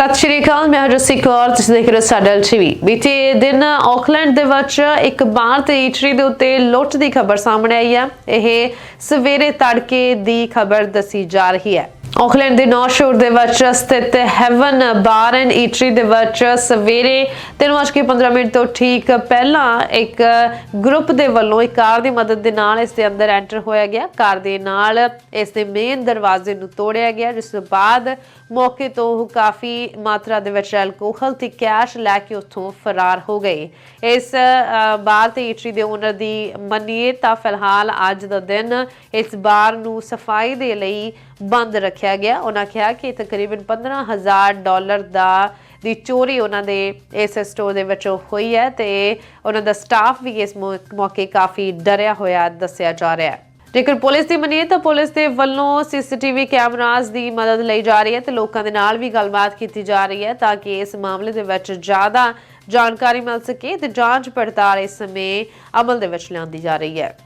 ਸਤਿ ਸ਼੍ਰੀ ਅਕਾਲ, ਮੈਂ ਹਰਜਸੀ ਕੌਰ, ਤੁਸੀਂ ਦੇਖ ਰਹੇ ਹੋ ਸਾਡਾ ਟੀਵੀ ਬੀਤੇ ਦਿਨ ਆਕਲੈਂਡ ਦੇ ਵਿੱਚ ਇੱਕ ਬਾਰ ਤੇ ਈਟਰੀ ਦੇ ਉੱਤੇ ਲੁੱਟ ਦੀ ਖਬਰ ਸਾਹਮਣੇ ਆਈ ਹੈ। ਇਹ ਸਵੇਰੇ ਤੜਕੇ ਦੀ ਖਬਰ ਦੱਸੀ ਜਾ ਰਹੀ ਹੈ। ਆਕਲੈਂਡ ਦੇ ਨਾਰਥ ਸ਼ੋਰ ਦੇ ਵਿੱਚ ਸਥਿਤ ਹੈਵਨ ਬਾਰ ਐਂਡ ਈਟਰੀ ਦੇ ਵਿੱਚ ਸਵੇਰੇ 3:15 ਮਿੰਟ ਤੋਂ ਠੀਕ ਪਹਿਲਾਂ ਇੱਕ ਗਰੁੱਪ ਦੇ ਵੱਲੋਂ ਇੱਕ ਕਾਰ ਦੀ ਮਦਦ ਦੇ ਨਾਲ ਇਸ ਦੇ ਅੰਦਰ ਐਂਟਰ ਹੋਇਆ ਗਿਆ। ਕਾਰ ਦੇ ਨਾਲ ਇਸ ਦੇ ਮੇਨ ਦਰਵਾਜ਼ੇ ਨੂੰ ਤੋੜਿਆ ਗਿਆ, ਜਿਸ ਤੋਂ ਬਾਅਦ ਮੌਕੇ ਤੋਂ ਉਹ ਕਾਫੀ ਮਾਤਰਾ ਦੇ ਵਿੱਚ ਐਲਕੋਹਲ ਤੇ ਕੈਸ਼ ਲੈ ਕੇ ਉੱਥੋਂ ਫਰਾਰ ਹੋ ਗਏ। ਇਸ ਬਾਰ ਤੇ ਈਟਰੀ ਦੇ ਓਨਰ ਦੀ ਮੰਨੀਏ ਤਾਂ ਫਿਲਹਾਲ ਅੱਜ ਦਾ ਦਿਨ ਇਸ ਬਾਰ ਨੂੰ ਸਫ਼ਾਈ ਦੇ ਲਈ ਬੰਦ ਰੱਖਿਆ ਗਿਆ। ਉਹਨਾਂ ਕਿਹਾ ਕਿ ਤਕਰੀਬਨ 15000 ਡਾਲਰ ਦਾ ਦੀ ਚੋਰੀ ਉਹਨਾਂ ਦੇ ਇਸ ਸਟੋਰ ਦੇ ਵਿੱਚੋਂ ਹੋਈ ਹੈ ਤੇ ਉਹਨਾਂ ਦਾ ਸਟਾਫ ਵੀ ਇਸ ਮੌਕੇ ਕਾਫੀ ਡਰਿਆ ਹੋਇਆ ਦੱਸਿਆ ਜਾ ਰਿਹਾ ਹੈ। ਜੇਕਰ ਪੁਲਿਸ ਦੀ ਮੰਨੀਏ ਤਾਂ ਪੁਲਿਸ ਦੇ ਵੱਲੋਂ ਸੀਸੀਟੀਵੀ ਕੈਮਰਾਜ਼ ਦੀ ਮਦਦ ਲਈ ਜਾ ਰਹੀ ਹੈ ਤੇ ਲੋਕਾਂ ਦੇ ਨਾਲ ਵੀ ਗੱਲਬਾਤ ਕੀਤੀ ਜਾ ਰਹੀ ਹੈ ਤਾਂ ਕਿ ਇਸ ਮਾਮਲੇ ਦੇ ਵਿੱਚ ਜ਼ਿਆਦਾ ਜਾਣਕਾਰੀ ਮਿਲ ਸਕੇ ਤੇ ਜਾਂਚ ਪੜਤਾਲ ਇਸ ਸਮੇਂ ਅਮਲ ਦੇ ਵਿੱਚ ਲਿਆਂਦੀ ਜਾ ਰਹੀ ਹੈ।